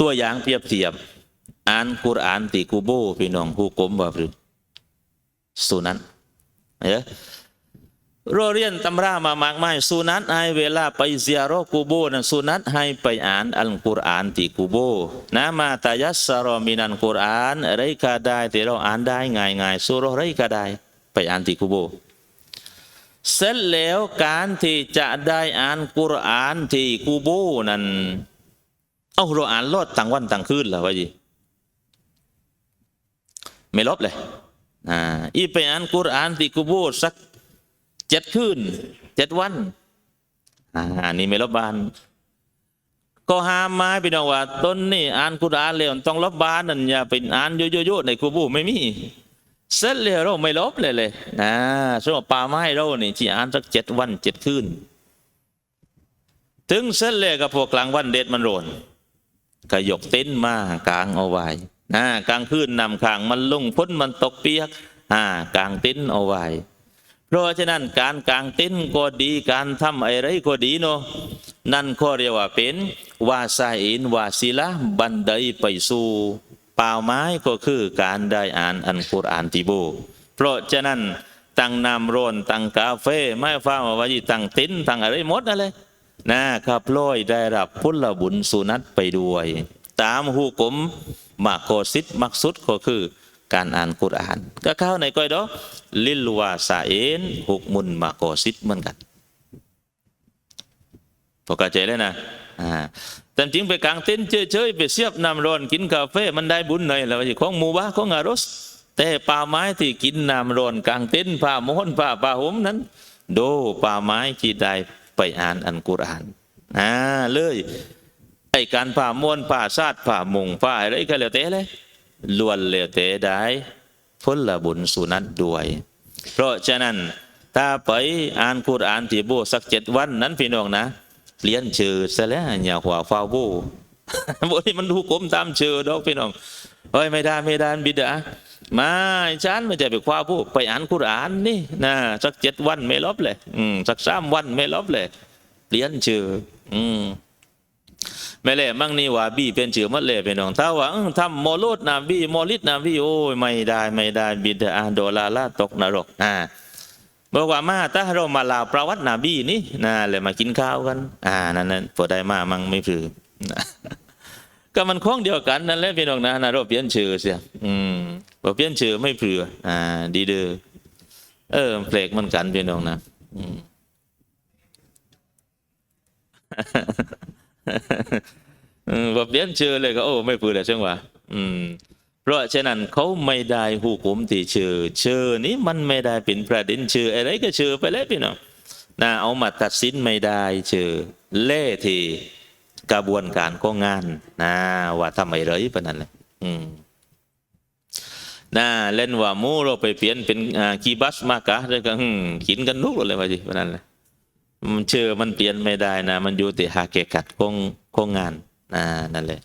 ตัวอย่างเปรียบเทียบอ่านกุรอานติกูโบพี่น้องผู้กลมว่าหรือสุนันเอ๊ะเราเรียนตำรามามากมายสุนัตให้เวลาไปเซียโรกูโบนั้นสุนัตให้ไปอ่านอัลกุรอานติกูโบนะมาตายัสสรอมินันกุรอานอะไรก็ได้ที่เราอ่านได้ง่ายๆสุรอะไรก็ได้ ไปอ่านติกูโบเสร็จแล้วการที่จะได้อ่านกุรอานที่กูโบนั้น เอาเราอ่านรอดต่างวันต่างคืนเหรอวะจีไม่ลบเลยอ่าอีไปอ่านกุรอานที่กูโบสักเจ็ดคืนเจ็ดวันอ่านี่ไม่ลบบาน ก็ห้ามมาพี่น้องว่าต้นนี่อ่านกุรอานแล้วต้องลบบานนั่นอย่าไปอ่านโยๆๆในกูโบไม่มีเสร็จแล้วเราไม่ลบเลยเลยนะสมมติป่าไม้เรานี่ที่อ่านสักเจ็ดวันเจ็ดคืนถึงเสร็จแล้วกับพวกกลางวันเด็ดมันโรน ก็ยกเต็นท์มากางเอาไว้นะกลางคืนนำขางมันลุ่งพ้นมันตกเปียกอ่ากางเต็นท์เอาไว้เพราะฉะนั้นการกางเต็นก็ดีการทำอะไรก็ดีเนาะนั่นก็เรียกว่าเป็นวาซาอินวาศิละบันไดไปสู่เป่าไม้ก็คือการได้อ่านอันกุรอานติโบเพราะฉะนั้นตั้งน้ำร้อนตั้งกาเฟ่ไม่ฟ้ามาว่าจีตั้งติ้นตั้งอะไรหมดนั่นเลย นะครับลอยได้รับพุทธบุญสุนัตไปด้วย ตามหูกลมมักโกซิดมักสุดก็คือการอ่านกุรอาน ก็เข้าในก้อยดอลิลวาซาเอนหุกมุนมักโกซิดเหมือนกันพอเข้าใจเลยนะอ่าแต่จริงไปกลางเต็นท์เฉยๆไปเสียบน้ำร้อนกินกาแฟมันได้บุญหน่อยแล้วว่าของหมู่บ้านของอารสแต่ป่าไม้ที่กินน้ำร้อนกลางเต็นท์ผ้าม้วนผ้าผ้าห่มนั้น โดป่าไม้ที่ได้ ไปอ่านอันกุรอานอ่าเลยไอการผ้าม้วนผ้าซาดผ้ามุงผ้าอะไรก็แล้วแต่เลยล้วนแล้วแต่ได้ผลบุญสุนัตด้วย เพราะฉะนั้นถ้าไปอ่านกุรอานที่โบสักเจ็ดวันนั้นพี่น้องนะเปลี่ยนชื่อซะแล้วอย่าหัวฟาวโบโบ่ที่มันถูกกลมตามชื่อดอกพี่น้องเฮ้ยไม่ได้ไม่ได้บิดา มาฉันไม่ใจะไปคว้าผู้ไปอ่านกุรานนี่นะสักเจ็ดวันไม่ลบเลย อืมสักสามวันไม่ลบเลยเปลี่ยนชื่อ อืมไม่เลยมั่งนี่ว่าบี้เป็นชื่อมัดเลยพี่น้องถ้าว่าทำโมโลดนาบีโมลิดนาบีโอ้ยไม่ได้ไม่ได้บิดาโดลาลาตกนรก อ่าบอกว่ามาถ้าเรามาลาวประวัตินาบีนี่นะเลยมากินข้าวกัน อ่านั่นนั่นพอได้มามั่งไม่ถือก็มันคล้องเดียวกันนั่นแหละพี่น้องนะนะเราเปลี่ยนชื่อเสียอืม พอเปลี่ยนชื่อไม่เผื่ออ่า ดีเด้อเออเพลกมันกันพี่น้องนะอืมเออพอเปลี่ยนชื่อเลยก็โอ้ไม่เผื่อเลยใช่ไหมอืม เพราะฉะนั้นเขาไม่ได้หูกุมที่ชื่อชื่อนี้มันไม่ได้เป็นประเด็นชื่ออะไรก็ชื่อไปเลยพี่น้องนะเอามาตัดสินไม่ได้ชื่อเล่ทีกระบวนการของานนะว่าทำไมเลยปะนั่นเลยอืม นะเล่นว่ามูเราไปเปลี่ยนเป็นอ่ากีบัสมากะเล้วก็อืมกินกันลุกเลยว่าจีนั่นเลยมันเชื่อมันเปลี่ยนไม่ได้นะ มันอยู่แต่หาเกกัดคงคงงานนะนั่นแหละ